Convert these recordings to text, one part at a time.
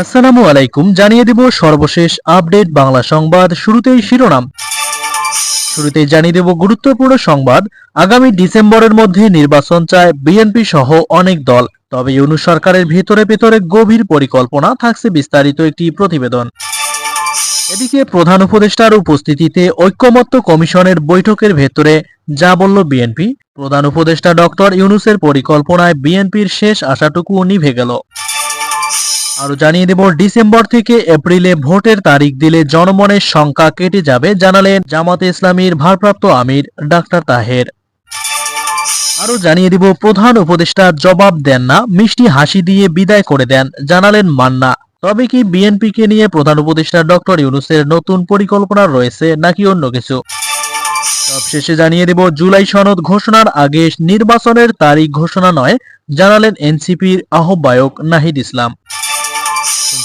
আসসালামু আলাইকুম, জানিয়ে দিব সর্বশেষ আপডেট বাংলা সংবাদ শুরুতেই শিরোনাম। শুরুতেই জানিয়ে দেব গুরুত্বপূর্ণ সংবাদ। আগামী ডিসেম্বরের মধ্যে নির্বাচন চায় বিএনপি সহ অনেক দল। তবে ইউনূস সরকারের ভেতরে ভেতরে গভীর পরিকল্পনা থাকছে বিস্তারিত একটি প্রতিবেদন। এদিকে প্রধান উপদেষ্টার উপস্থিতিতে ঐক্যমত্য কমিশনের বৈঠকের ভেতরে যা বলল বিএনপি, প্রধান উপদেষ্টা ডক্টর ইউনুসের পরিকল্পনায় বিএনপির শেষ আশাটুকু নিভে গেল। আরও জানিয়ে দেব, ডিসেম্বর থেকে এপ্রিলে ভোটের তারিখ দিলে জনমনের সংখ্যা কেটে যাবে জানালেন জামাতে ইসলামীর ভারপ্রাপ্ত আমির ডাক্তার তাহের। আরও জানিয়ে দিব, প্রধান উপদেষ্টা জবাব দেন না, মিষ্টি হাসি দিয়ে বিদায় করে দেন, জানালেন মান্না। তবে কি বিএনপিকে নিয়ে প্রধান উপদেষ্টা ডক্টর ইউনুসের নতুন পরিকল্পনা রয়েছে নাকি অন্য কিছু? সবশেষে জানিয়ে দেব, জুলাই সনদ ঘোষণার আগে নির্বাচনের তারিখ ঘোষণা নয়, জানালেন এনসিপির আহ্বায়ক নাহিদ ইসলাম।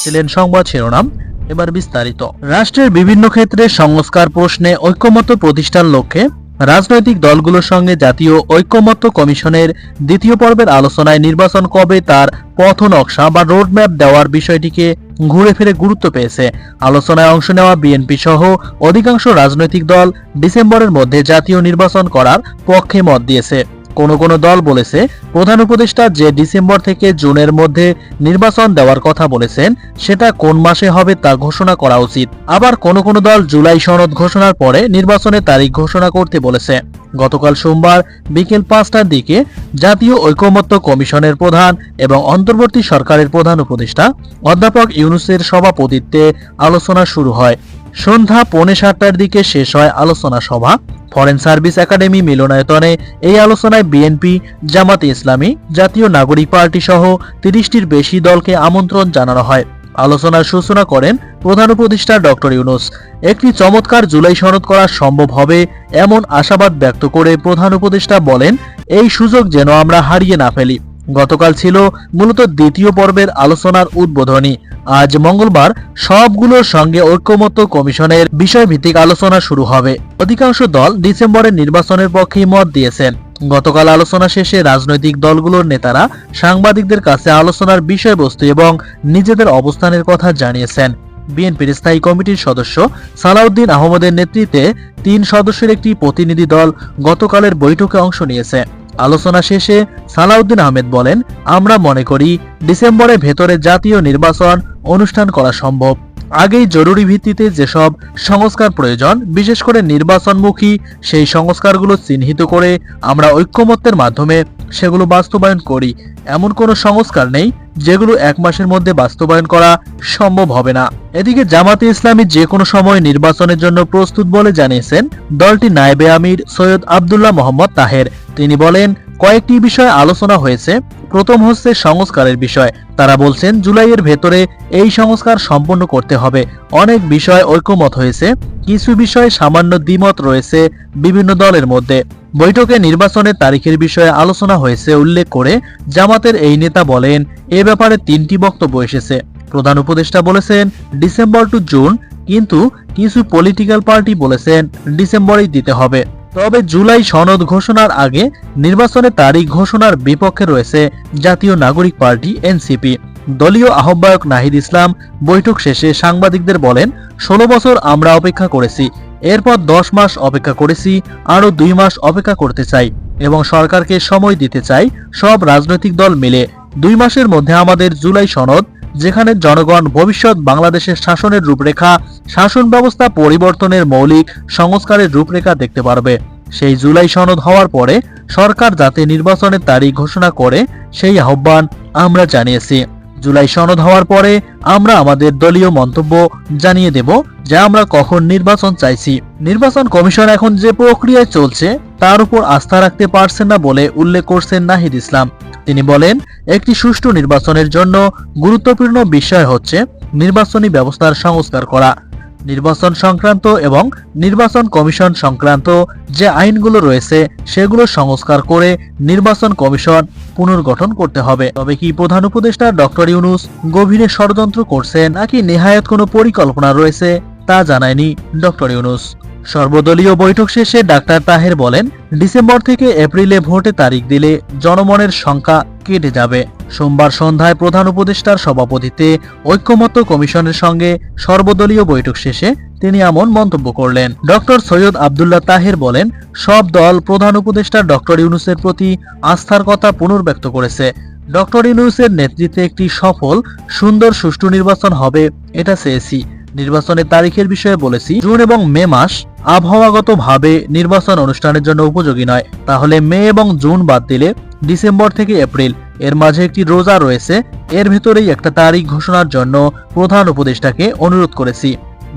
শুনছিলেন সংবাদ শিরোনাম, এবার বিস্তারিত। রাষ্ট্রের বিভিন্ন ক্ষেত্রে সংস্কার প্রশ্নে ঐক্যমত্য প্রতিষ্ঠার লক্ষ্যে রাজনৈতিক দলগুলোর সঙ্গে জাতীয় ঐক্যমত্য কমিশনের দ্বিতীয় পর্বের আলোচনায় নির্বাচন কবে তার পথ নকশা বা রোডম্যাপ দেওয়ার বিষয়টিকে ঘুরে ফিরে গুরুত্ব পেয়েছে। আলোচনায় অংশ নেওয়া বিএনপি সহ অধিকাংশ রাজনৈতিক দল ডিসেম্বরের মধ্যে জাতীয় নির্বাচন করার পক্ষে মত দিয়েছে। কোনো কোনো দল বলেছে, প্রধান উপদেষ্টা যে ডিসেম্বর থেকে জুনের মধ্যে নির্বাচন দেওয়ার কথা বলেছেন, সেটা কোন মাসে হবে তা ঘোষণা করা উচিত। আবার কোনো কোনো দল জুলাই সনদ ঘোষণার পরে নির্বাচনের তারিখ ঘোষণা করতে বলেছে। গতকাল সোমবার বিকেল পাঁচটার দিকে জাতীয় ঐকমত্য কমিশনের প্রধান এবং অন্তর্বর্তী সরকারের প্রধান উপদেষ্টা অধ্যাপক ইউনুসের সভাপতিত্বে আলোচনা শুরু হয়। সন্ধ্যা পৌনে সাতটার দিকে শেষ হয় আলোচনা সভা। ফরেন সার্ভিস একাডেমি মিলনায়তনে এই আলোচনায় বিএনপি জামাতে ইসলামী, জাতীয় নাগরিক পার্টি সহ তিরিশটির বেশি দলকে আমন্ত্রণ জানানো হয়। আলোচনার সূচনা করেন প্রধান উপদেষ্টা ডক্টর ইউনুস। একটি চমৎকার জুলাই সনদ করা সম্ভব হবে এমন আশাবাদ ব্যক্ত করে প্রধান উপদেষ্টা বলেন, এই সুযোগ যেন আমরা হারিয়ে না ফেলি। গতকাল ছিল মূলত দ্বিতীয় পর্বের আলোচনার উদ্বোধনী। আজ মঙ্গলবার সবগুলোর সঙ্গে ঐক্যমত্য কমিশনের বিষয়ভিত্তিক আলোচনা শুরু হবে। অধিকাংশ দল ডিসেম্বরের নির্বাচনের পক্ষেই মত দিয়েছেন। গতকাল আলোচনা শেষে রাজনৈতিক দলগুলোর নেতারা সাংবাদিকদের কাছে আলোচনার বিষয়বস্তু এবং নিজেদের অবস্থানের কথা জানিয়েছেন। বিএনপির স্থায়ী কমিটির সদস্য সালাউদ্দিন আহমদের নেতৃত্বে তিন সদস্যের একটি প্রতিনিধি দল গতকালের বৈঠকে অংশ নিয়েছে। আলোচনা শেষে সালাউদ্দিন আহমেদ বলেন, আমরা মনে করি ডিসেম্বরে ভেতরে জাতীয় নির্বাচন অনুষ্ঠান করা সম্ভব। আগেই জরুরি ভিত্তিতে যেসব সংস্কার প্রয়োজন, বিশেষ করে নির্বাচনমুখী, সেই সংস্কারগুলো চিহ্নিত করে আমরা ঐক্যমত্যের মাধ্যমে সেগুলো বাস্তবায়ন করি। এমন কোনো সংস্কার নেই যেগুলো এক মাসের মধ্যে বাস্তবায়ন করা সম্ভব হবে না। এদিকে জামাতে ইসলামী যে কোনো সময় নির্বাচনের জন্য প্রস্তুত বলে জানিয়েছেন দলটি নায়েবে আমির সৈয়দ আবদুল্লাহ মোহাম্মদ তাহের। তিনি বলেন, কয়েকটি বিষয় আলোচনা হয়েছে। প্রথম হচ্ছে সংস্কারের বিষয়। তারা বলছেন, জুলাইয়ের ভেতরে এই সংস্কার সম্পন্ন করতে হবে। অনেক বিষয় ঐক্যমত হয়েছে। কিছু বিষয়ে সামান্য দ্বিমত রয়েছে বিভিন্ন দলের মধ্যে। বৈঠকে নির্বাচনের তারিখের বিষয়ে আলোচনা হয়েছে উল্লেখ করে জামাতের এই নেতা বলেন, এ ব্যাপারে তিনটি বক্তব্য এসেছে। প্রধান উপদেষ্টা বলেছেন, ডিসেম্বর টু জুন, কিন্তু কিছু পলিটিক্যাল পার্টি বলেছেন, ডিসেম্বরেই দিতে হবে। তবে জুলাই সনদ ঘোষণার আগে নির্বাচনের তারিখ ঘোষণার বিপক্ষে রয়েছে জাতীয় নাগরিক পার্টি এনসিপি। দলীয় আহ্বায়ক নাহিদ ইসলাম বৈঠক শেষে সাংবাদিকদের বলেন, ষোলো বছর আমরা অপেক্ষা করেছি। এরপর দশ মাস অপেক্ষা করেছি, আরও দুই মাস অপেক্ষা করতে চাই এবং সরকারকে সময় দিতে চাই সব রাজনৈতিক দল মিলে। দুই মাসের মধ্যে আমাদের জুলাই সনদ যেখানে জনগণ ভবিষ্যৎ বাংলাদেশের শাসনের রূপরেখা, শাসন ব্যবস্থা পরিবর্তনের মৌলিক সংস্কারের রূপরেখা দেখতে পারবে। সেই জুলাই সনদ হওয়ার পরে সরকার যাতে নির্বাচনের তারিখ ঘোষণা করে, সেই আহ্বান আমরা জানিয়েছি। জুলাই সনদ হওয়ার পরে আমরা আমাদের দলীয় মন্তব্য জানিয়ে দেব যে আমরা কখন নির্বাচন চাইছি। নির্বাচন কমিশন এখন যে প্রক্রিয়ায় চলছে, তার উপর আস্থা রাখতে পারছেন না বলে উল্লেখ করছেন নাহিদ ইসলাম। তিনি বলেন, একটি সুষ্ঠু নির্বাচনের জন্য গুরুত্বপূর্ণ বিষয় হচ্ছে নির্বাচনী ব্যবস্থার সংস্কার করা। নির্বাচন সংক্রান্ত এবং নির্বাচন কমিশন সংক্রান্ত যে আইনগুলো রয়েছে, সেগুলো সংস্কার করে নির্বাচন কমিশন পুনর্গঠন করতে হবে। তবে কি প্রধান উপদেষ্টা ডক্টর ইউনুস গভীরে ষড়যন্ত্র করছেন, নাকি নেহায়ত কোনো পরিকল্পনা রয়েছে, তা জানায়নি ডক্টর ইউনুস। সর্বদলীয় বৈঠক শেষে ডাক্তার তাহের বলেন, ডিসেম্বর থেকে এপ্রিলে ভোটে তারিখ দিলে জনমনের সংখ্যা কেটে যাবে। সোমবার সন্ধ্যায় প্রধান উপদেষ্টার সভাপতিতে ঐক্যমত্য কমিশনের সঙ্গে সর্বদলীয় বৈঠক শেষে তিনি এমন মন্তব্য করলেন। ডক্টর সৈয়দ আবদুল্লাহ তাহের বলেন, সব দল প্রধান উপদেষ্টা ডক্টর ইউনুসের প্রতি আস্থার কথা পুনর্ব্যক্ত করেছে। ডক্টর ইউনুসের নেতৃত্বে একটি সফল, সুন্দর সুষ্ঠু নির্বাচন হবে, এটা চেয়েছি। নির্বাচনের তারিখের বিষয়ে বলেছি, জুন এবং মে মাস আবহাওয়াগতভাবে নির্বাচন অনুষ্ঠানের জন্য উপযোগী নয়। তাহলে মে এবং জুন বাদ দিলে ডিসেম্বর থেকে এপ্রিল, এর মাঝে একটি রোজা রয়েছে, এর ভেতরেই একটা তারিখ ঘোষণার জন্য প্রধান উপদেষ্টাকে অনুরোধ করেছি।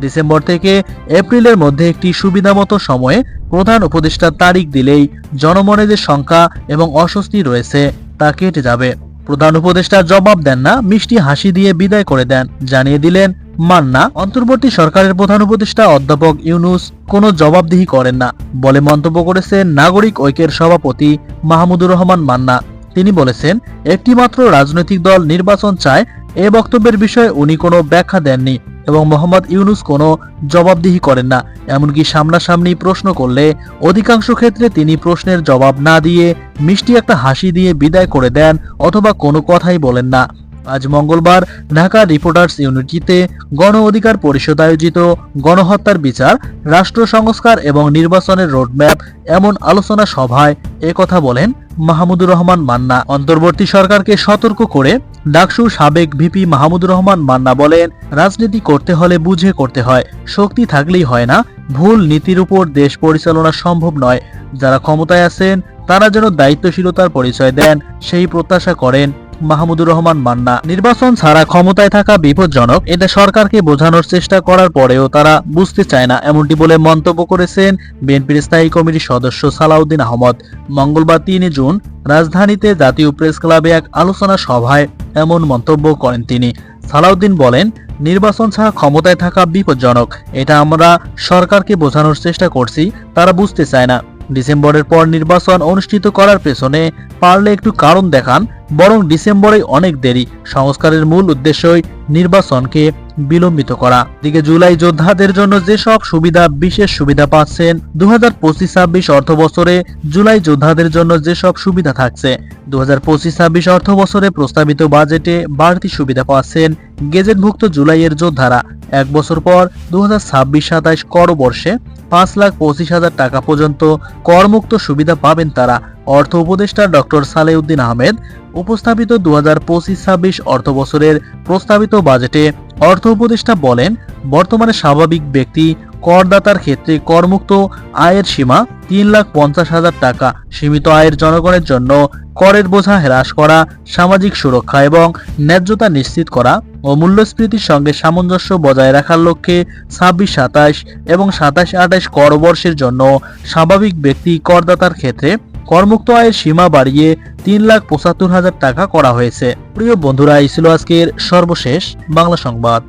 ডিসেম্বর থেকে এপ্রিলের মধ্যে একটি সুবিধামতো সময়ে প্রধান উপদেষ্টার তারিখ দিলেই জনমনে যে সংখ্যা এবং অস্বস্তি রয়েছে তা কেটে যাবে। প্রধান উপদেষ্টা জবাব দেন না, মিষ্টি হাসি দিয়ে বিদায় করে দেন। জানিয়ে দিলেন মান্না অন্তর্বর্তী সরকারের প্রধান উপদেষ্টা অধ্যাপক ইউনুস কোনো জবাবদিহি করেন না। বলে মন্তব্য করেছেন নাগরিক ঐক্যের সভাপতি মাহমুদুর রহমান মান্না। তিনি বলেছেন, একটিমাত্র রাজনৈতিক দল নির্বাচন চায়, এ বক্তব্যের বিষয়ে উনি কোনো ব্যাখ্যা দেননি এবং মোহাম্মদ ইউনুস কোনো জবাবদিহি করেন না। এমনকি সামনাসামনি প্রশ্ন করলে অধিকাংশ ক্ষেত্রে তিনি প্রশ্নের জবাব না দিয়ে মিষ্টি একটা হাসি দিয়ে বিদায় করে দেন অথবা কোনো কথাই বলেন না। আজ মঙ্গলবার ঢাকা রিপোর্টার্স ইউনিটিতে গণ অধিকার পরিষদ আয়োজিত গণহত্যার বিচার, রাষ্ট্র সংস্কার এবং নির্বাচনের রোডম্যাপ এমন আলোচনা সভায় কথা বলেন মাহমুদুর রহমান মান্না। অন্তর্বর্তী সরকারকে সতর্ক করে ডাকসু সাবেক ভিপি মাহমুদুর রহমান মান্না বলেন, রাজনীতি করতে হলে বুঝে করতে হয়, শক্তি থাকলেই হয় না, ভুল নীতির উপর দেশ পরিচালনা সম্ভব নয়, যারা ক্ষমতায় আছেন তারা যেন দায়িত্বশীলতার পরিচয় দেন, সেই প্রত্যাশা করেন মাহমুদুর রহমান মান্না। নির্বাচন ছাড়া ক্ষমতায় থাকা বিপজ্জনক, এটা সরকারকে বোঝানোর চেষ্টা করার পরেও তারা বুঝতে চায় না, এমনটি বলে মন্তব্য করেছেন বিএনপির স্থায়ী কমিটির সদস্য সালাউদ্দিন আহমদ। মঙ্গলবার তিন জুন রাজধানীতে জাতীয় প্রেস ক্লাবে এক আলোচনা সভায় এমন মন্তব্য করেন তিনি। সালাউদ্দিন বলেন, নির্বাচন ছাড়া ক্ষমতায় থাকা বিপজ্জনক, এটা আমরা সরকারকে বোঝানোর চেষ্টা করছি, তারা বুঝতে চায় না। ডিসেম্বরের পর নির্বাচন অনুষ্ঠিত করার পেছনে পারলে একটু কারণ দেখান বরং ডিসেম্বরে অনেক দেরি সংস্কারের মূল উদ্দেশ্যই নির্বাচনকে বিলম্বিত করা। দিকে জুলাই যোদ্ধাদের জন্য যেসব সুবিধা, বিশেষ সুবিধা পাচ্ছেন দু হাজার পঁচিশ ছাব্বিশ অর্থ বছরে জুলাই যোদ্ধাদের জন্য যেসব সুবিধা থাকছে দু হাজার পঁচিশ ছাব্বিশ অর্থ বছরে প্রস্তাবিত বাজেটে বাড়তি সুবিধা পাচ্ছেন গেজেটভুক্ত জুলাইয়ের যোদ্ধারা। এক বছর পর দু হাজার ছাব্বিশ সাতাইশ কর বর্ষে পাঁচ লাখ পঁচিশ হাজার টাকা পর্যন্ত করমুক্ত সুবিধা পাবেন তারা। অর্থ উপদেষ্টা ডক্টর সালেউদ্দিন আহমেদ উপস্থাপিত দু হাজার পঁচিশ ছাব্বিশ অর্থ বছরের প্রস্তাবিত বাজেটে অর্থ উপদেষ্টা বলেন, বর্তমানে স্বাভাবিক ব্যক্তি করদাতার ক্ষেত্রে করমুক্ত আয়ের সীমা তিন লাখ পঞ্চাশ হাজার টাকা। সীমিত আয়ের জনগণের জন্য করের বোঝা হ্রাস করা, সামাজিক সুরক্ষা এবং ন্যায্যতা নিশ্চিত করা ও মূল্যস্ফীতির সঙ্গে সামঞ্জস্য বজায় রাখার লক্ষ্যে ছাব্বিশ সাতাশ এবং সাতাশ আঠাশ করবর্ষের জন্য স্বাভাবিক ব্যক্তি করদাতার ক্ষেত্রে করমুক্ত আয়ের সীমা বাড়িয়ে তিন লাখ পঁচাত্তর হাজার টাকা করা হয়েছে। প্রিয় বন্ধুরা, এই ছিল আজকের সর্বশেষ বাংলা সংবাদ।